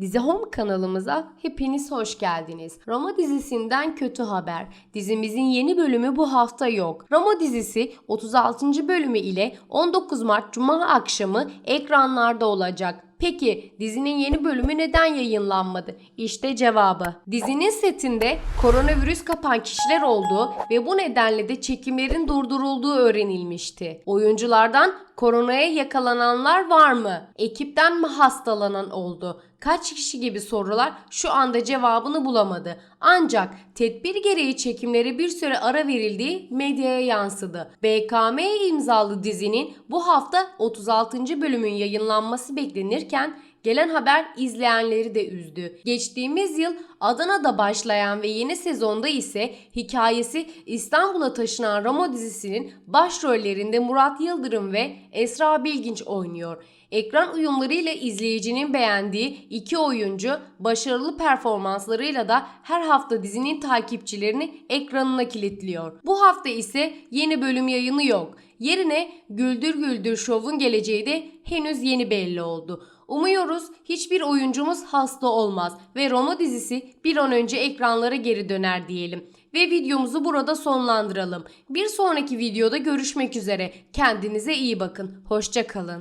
Dizi Home kanalımıza hepiniz hoş geldiniz. Roma dizisinden kötü haber. Dizimizin yeni bölümü bu hafta yok. Roma dizisi 36. bölümü ile 19 Mart Cuma akşamı ekranlarda olacak. Peki dizinin yeni bölümü neden yayınlanmadı? İşte cevabı. Dizinin setinde koronavirüs kapan kişiler olduğu ve bu nedenle de çekimlerin durdurulduğu öğrenilmişti. Oyunculardan koronaya yakalananlar var mı? Ekipten mi hastalanan oldu? Kaç kişi gibi sorular şu anda cevabını bulamadı. Ancak tedbir gereği çekimlere bir süre ara verildiği medyaya yansıdı. BKM imzalı dizinin bu hafta 36. bölümün yayınlanması beklenirken Gelen haber izleyenleri de üzdü. Geçtiğimiz yıl Adana'da başlayan ve yeni sezonda ise hikayesi İstanbul'a taşınan Ramo dizisinin başrollerinde Murat Yıldırım ve Esra Bilginç oynuyor. Ekran uyumlarıyla izleyicinin beğendiği iki oyuncu başarılı performanslarıyla da her hafta dizinin takipçilerini ekranına kilitliyor. Bu hafta ise yeni bölüm yayını yok. Yerine Güldür Güldür şovun geleceği de henüz yeni belli oldu. Umuyoruz hiçbir oyuncumuz hasta olmaz ve Roma dizisi bir an önce ekranlara geri döner diyelim. Ve videomuzu burada sonlandıralım. Bir sonraki videoda görüşmek üzere. Kendinize iyi bakın. Hoşça kalın.